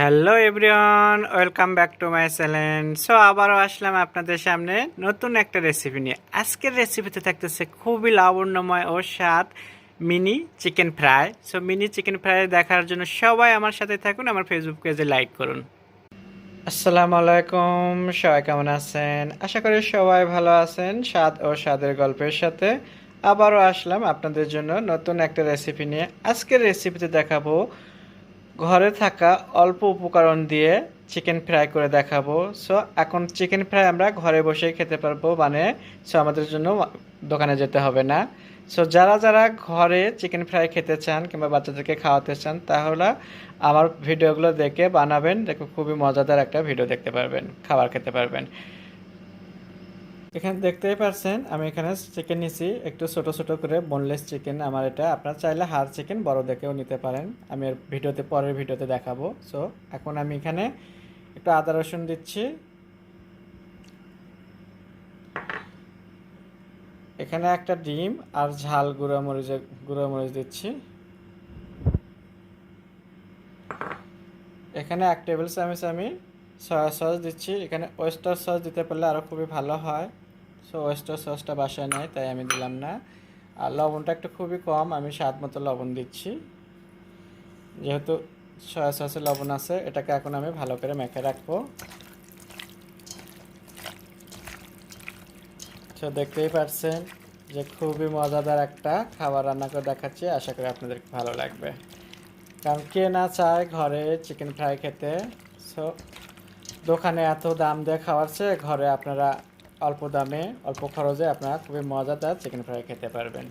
Hello everyone welcome back to my channel so আবারও আসলাম আপনাদের সামনে নতুন একটা রেসিপি নিয়ে। আজকের রেসিপিতে থাকতেছে খুবই লাবণ্যময় ও স্বাদ mini chicken fry so mini chicken fry দেখার জন্য সবাই আমার সাথে থাকুন, আমার ফেসবুক পেজে লাইক করুন। আসসালামু আলাইকুম, সবাই কেমন আছেন? আশা করি সবাই ভালো আছেন, স্বাদ ও স্বাদের গল্পের সাথে। আবারও আসলাম আপনাদের জন্য নতুন একটা রেসিপি নিয়ে। আজকের রেসিপিতে দেখাবো ঘরে থাকা অল্প উপকরণ দিয়ে চিকেন ফ্রাই করে দেখাবো। সো এখন চিকেন ফ্রাই আমরা ঘরে বসেই খেতে পারব মানে সো আমাদের জন্য দোকানে যেতে হবে না। সো যারা যারা ঘরে চিকেন ফ্রাই খেতে চান কিংবা বাচ্চাদেরকে খাওয়াতে চান, তাহলে আমার ভিডিওগুলো দেখে বানাবেন। দেখো, খুবই মজাদার একটা ভিডিও দেখতে পারবেন, খাবার খেতে পারবেন। এখানে দেখতেই পারছেন, আমি এখানে চিকেন নিছি, একটু ছোট ছোট করে বোনলেস চিকেন আমার এটা, আপনারা চাইলে হার চিকেন বড় দেখেও নিতে পারেন, আমি এর ভিডিওতে, পরের ভিডিওতে দেখাবো। সো এখন আমি এখানে একটু আদা রসুন দিচ্ছি। এখানে একটা ডিম আর ঝাল গুঁড়ো মরিচের গুঁড়ো মরিচ দিচ্ছি। এখানে এক টেবিল চামচ আমি সয়া সস দিচ্ছি, এখানে ওয়েস্টার সস দিতে পারলে আরও খুবই ভালো হয়। সো সসটা বাসায় নেয় তাই আমি দিলাম না। আর লবণটা একটু খুবই কম, আমি স্বাদ মতো লবণ দিচ্ছি। যেহেতু সয়া সসে লবণ আছে, এটাকে এখন আমি ভালো করে মেখে রাখব। তো দেখতেই পারছেন যে খুবই মজাদার একটা খাবার রান্না করে দেখাচ্ছি, আশা করি আপনাদের ভালো লাগবে। কারণ কে না চায় ঘরে চিকেন ফ্রাই খেতে? সো দোকানে এত দাম দিয়ে খাওয়ার চেয়ে ঘরে আপনারা অল্প দামে, অল্প খরচে আপনারা খুবই মজাদার চিকেন ফ্রাই খেতে পারবেন।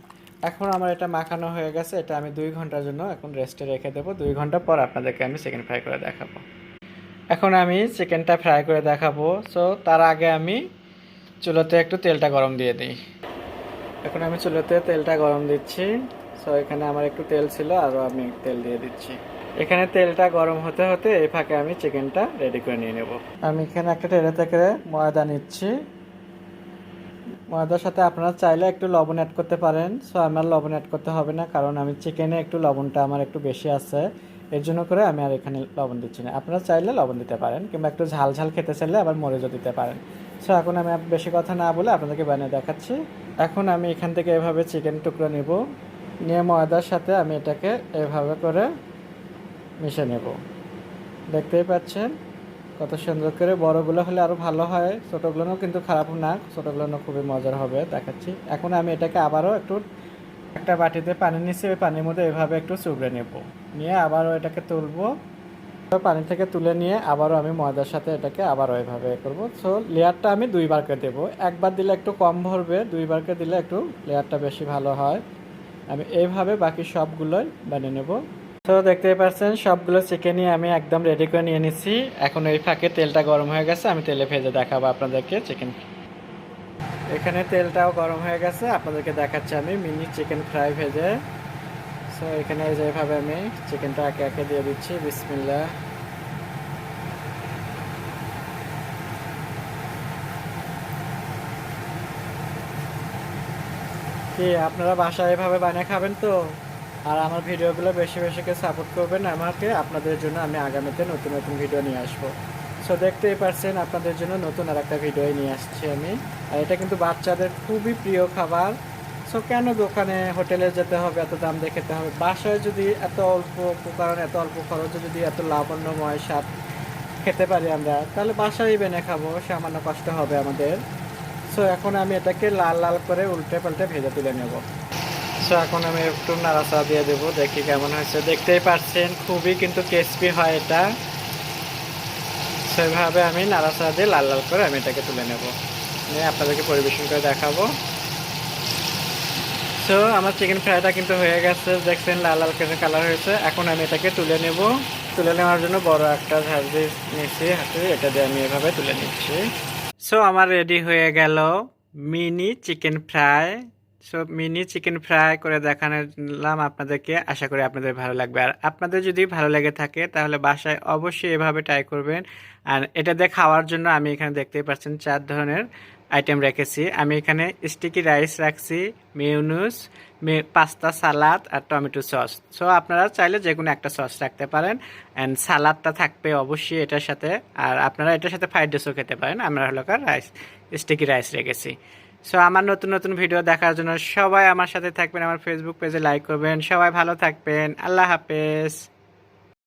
এখন আমার এটা মাখানো হয়ে গেছে, এটা আমি দুই ঘণ্টার জন্য এখন রেস্টে রেখে দেবো। দুই ঘণ্টা পর আপনাদেরকে আমি চিকেন ফ্রাই করে দেখাবো। এখন আমি চিকেনটা ফ্রাই করে দেখাবো। সো তার আগে আমি চুলোতে একটু তেলটা গরম দিয়ে দিই। এখন আমি চুলোতে তেলটা গরম দিচ্ছি। সো এখানে আমার একটু তেল ছিল আরও আমি তেল দিয়ে দিচ্ছি। এখানে তেলটা গরম হতে হতে এই ফাঁকে আমি চিকেনটা রেডি করে নিয়ে নেব। আমি এখানে একটা টেলে থেকে ময়দা নিচ্ছি। ময়দার সাথে আপনারা চাইলে একটু লবণ অ্যাড করতে পারেন। সো আমার লবণ অ্যাড করতে হবে না, কারণ আমি চিকেনে একটু লবণটা আমার একটু বেশি আছে। এর জন্য করে আমি আর এখানে লবণ দিচ্ছি না। আপনারা চাইলে লবণ দিতে পারেন, কিংবা একটু ঝাল ঝাল খেতে চাইলে আবার মরিচও দিতে পারেন। সো এখন আমি বেশি কথা না বলে আপনাদেরকে বানিয়ে দেখাচ্ছি। এখন আমি এখান থেকে এভাবে চিকেন টুকরো নিব। নিয়ে ময়দার সাথে আমি এটাকে এভাবে করে মিশে নেব। দেখতেই পাচ্ছেন? কত সুন্দর করে বড়গুলো হলে আরও ভালো হয়। ছোটোগুলো কিন্তু খারাপ না ছোটোগুলো খুবই মজার হবে, দেখাচ্ছি। এখন আমি এটাকে আবারও একটু একটা বাটিতে পানি নিচ্ছি, ওই পানির মধ্যে এভাবে একটু চুবড়ে নেব। নিয়ে আবারও এটাকে তুলবো। পানি থেকে তুলে নিয়ে আবারও আমি ময়দার সাথে এটাকে আবারও এভাবে করব। সো লেয়ারটা আমি দুইবারকে দেবো। একবার দিলে একটু কম ভরবে দুইবারকে দিলে একটু লেয়ারটা বেশি ভালো হয়। আমি এইভাবে বাকি সবগুলোই বানিয়ে নেব। তো দেখতেই পাচ্ছেন, সবগুলো চিকেনই আমি একদম রেডি করে নিয়ে নিচ্ছি। এখন ওই ফাঁকে তেলটা গরম হয়ে গেছে, আমি তেলে ভেজে দেখাবো আপনাদেরকে চিকেন এখানে তেলটাও গরম হয়ে গেছে, আপনাদেরকে দেখাচ্ছি আমি মিনি চিকেন ফ্রাই ভেজে। সো এখানে যেভাবে আমি চিকেনটা একে একে দিয়ে দিচ্ছি বিসমিল্লা কি, আপনারা বাসায় এভাবে বানিয়ে খাবেন তো? আর আমার ভিডিওগুলো বেশি বেশি করে সাপোর্ট করবেন আমাকে। আপনাদের জন্য আমি আগামীতে নতুন নতুন ভিডিও নিয়ে আসব। সো দেখতেই পারছেন, আপনাদের জন্য নতুন আর একটা ভিডিও নিয়ে আসছি আমি। আর এটা কিন্তু বাচ্চাদের খুবই প্রিয় খাবার। সো কেন দোকানে, হোটেলে যেতে হবে, এত দাম দিয়ে খেতে হবে? বাসায় যদি এত অল্প উপকরণ এত অল্প খরচে যদি এত লাবণ্যময় স্বাদ খেতে পারি আমরা, তাহলে বাসায় বেনে খাব, সামান্য কষ্ট হবে আমাদের। সো এখন আমি এটাকে লাল লাল করে উল্টে পাল্টে ভেজে তুলে নেব। সো এখন আমি একটু নাড়াচা দিয়ে দেবো, দেখি কেমন হয়েছে। দেখতেই পাচ্ছেন, খুবই কিন্তু ক্রিস্পি হয় এটা। সেভাবে আমি নাড়াচা দিয়ে লাল লাল করে আমি এটাকে তুলে নেব। নিয়ে আপনাদেরকে পরিবেশন করে দেখাবো। সো আমার চিকেন ফ্রাইটা কিন্তু হয়ে গেছে, দেখছেন লাল লাল করে কালার হয়েছে। এখন আমি এটাকে তুলে নেব। তুলে নেওয়ার জন্য বড় একটা ঝাড়ি নিচ্ছি হাতে, এটা দিয়ে আমি এভাবে তুলে নিচ্ছি। সো আমার রেডি হয়ে গেল mini chicken fry so mini chicken fry করে দেখালাম আপনাদেরকে। আশা করি আপনাদের ভালো লাগবে। আর আপনাদের যদি ভালো লেগে থাকে, তাহলে বাসায় অবশ্যই এভাবে ট্রাই করবেন। আর এটা দিয়ে খাওয়ার জন্য আমি এখানে দেখতেই পাচ্ছেন চার ধরনের আইটেম রেখেছি। আমি এখানে স্টিকি রাইস রাখছি, মেয়নুস পাস্তা, সালাদ আর টমেটো সস। সো আপনারা চাইলে যে কোনো একটা সস রাখতে পারেন। অ্যান্ড সালাদটা থাকবে অবশ্যই এটার সাথে। আর আপনারা এটার সাথে ফ্রাইড রাইসও খেতে পারেন। আমরা হলো রাইস, স্টিকি রাইস রেখেছি। সো আমার নতুন নতুন ভিডিও দেখার জন্য সবাই আমার সাথে থাকবেন, আমার ফেসবুক পেজে লাইক করবেন। সবাই ভালো থাকবেন। আল্লাহ হাফেজ।